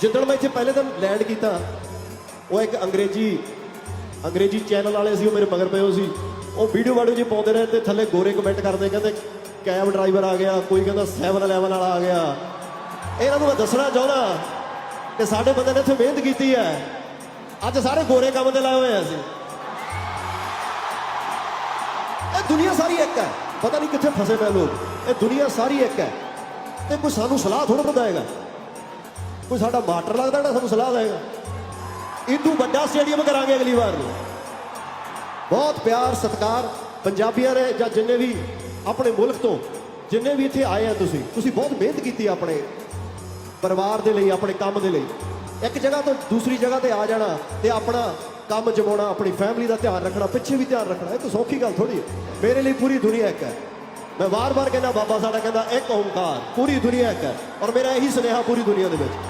ਜਿੱਦਣ ਮੈਂ ਇੱਥੇ ਪਹਿਲੇ ਦਿਨ ਲੈਂਡ ਕੀਤਾ, ਉਹ ਇੱਕ ਅੰਗਰੇਜ਼ੀ ਅੰਗਰੇਜ਼ੀ ਚੈਨਲ ਵਾਲੇ ਸੀ, ਉਹ ਮੇਰੇ ਮਗਰ ਪਏ ਹੋ ਸੀ। ਉਹ ਵੀਡੀਓ ਵਾਡੀਓ ਜੀ ਪਾਉਂਦੇ ਰਹੇ ਤੇ ਥੱਲੇ ਗੋਰੇ ਕਮੈਂਟ ਕਰਦੇ, ਕਹਿੰਦੇ ਕੈਬ ਡਰਾਈਵਰ ਆ ਗਿਆ, ਕੋਈ ਕਹਿੰਦਾ 711 ਵਾਲਾ ਆ ਗਿਆ। ਇਹਨਾਂ ਨੂੰ ਮੈਂ ਦੱਸਣਾ ਚਾਹੁੰਦਾ ਕਿ ਸਾਡੇ ਬੰਦੇ ਨੇ ਇੱਥੇ ਮਿਹਨਤ ਕੀਤੀ ਹੈ। ਅੱਜ ਸਾਰੇ ਗੋਰੇ ਕੰਮ ਤੇ ਲਾਏ ਹੋਏ ਆ ਅਸੀਂ। ਇਹ ਦੁਨੀਆ ਸਾਰੀ ਇੱਕ ਹੈ। ਪਤਾ ਨਹੀਂ ਕਿੱਥੇ ਫਸੇ ਪਏ ਲੋਕ। ਇਹ ਦੁਨੀਆ ਸਾਰੀ ਇੱਕ ਹੈ। ਤੇ ਕੋਈ ਸਾਨੂੰ ਸਲਾਹ ਥੋੜਾ ਦਿੰਦਾ ਕੋਈ ਸਾਡਾ ਮਾਸਟਰ ਲੱਗਦਾ ਜਿਹੜਾ ਸਾਨੂੰ ਸਲਾਹ ਦੇਗਾ ਇਦੋਂ ਵੱਡਾ ਸਟੇਡੀਅਮ ਕਰਾਂਗੇ ਅਗਲੀ ਵਾਰ ਨੂੰ। ਬਹੁਤ ਪਿਆਰ, ਸਤਿਕਾਰ ਪੰਜਾਬੀਆਂ ਨੇ ਜਾਂ ਜਿੰਨੇ ਵੀ ਆਪਣੇ ਮੁਲਕ ਤੋਂ, ਜਿੰਨੇ ਵੀ ਇੱਥੇ ਆਏ ਆ ਤੁਸੀਂ ਤੁਸੀਂ ਬਹੁਤ ਮਿਹਨਤ ਕੀਤੀ ਆਪਣੇ ਪਰਿਵਾਰ ਦੇ ਲਈ, ਆਪਣੇ ਕੰਮ ਦੇ ਲਈ। ਇੱਕ ਜਗ੍ਹਾ ਤੋਂ ਦੂਸਰੀ ਜਗ੍ਹਾ ਤੇ ਆ ਜਾਣਾ ਤੇ ਆਪਣਾ ਕੰਮ ਜਮਾਉਣਾ, ਆਪਣੀ ਫੈਮਿਲੀ ਦਾ ਧਿਆਨ ਰੱਖਣਾ, ਪਿੱਛੇ ਵੀ ਧਿਆਨ ਰੱਖਣਾ, ਇਹ ਤਾਂ ਸੌਖੀ ਗੱਲ ਥੋੜੀ ਹੈ ਮੇਰੇ ਲਈ ਪੂਰੀ ਦੁਨੀਆ ਇੱਕ ਹੈ। ਮੈਂ ਵਾਰ-ਵਾਰ ਕਹਿੰਦਾ, ਬਾਬਾ ਸਾਡਾ ਕਹਿੰਦਾ, ਇੱਕ ਓਮਕਾਰ ਪੂਰੀ ਦੁਨੀਆ ਇੱਕ ਹੈ। ਔਰ ਮੇਰਾ ਇਹੀ ਸੁਨੇਹਾ ਪੂਰੀ ਦੁਨੀਆ ਦੇ ਵਿੱਚ।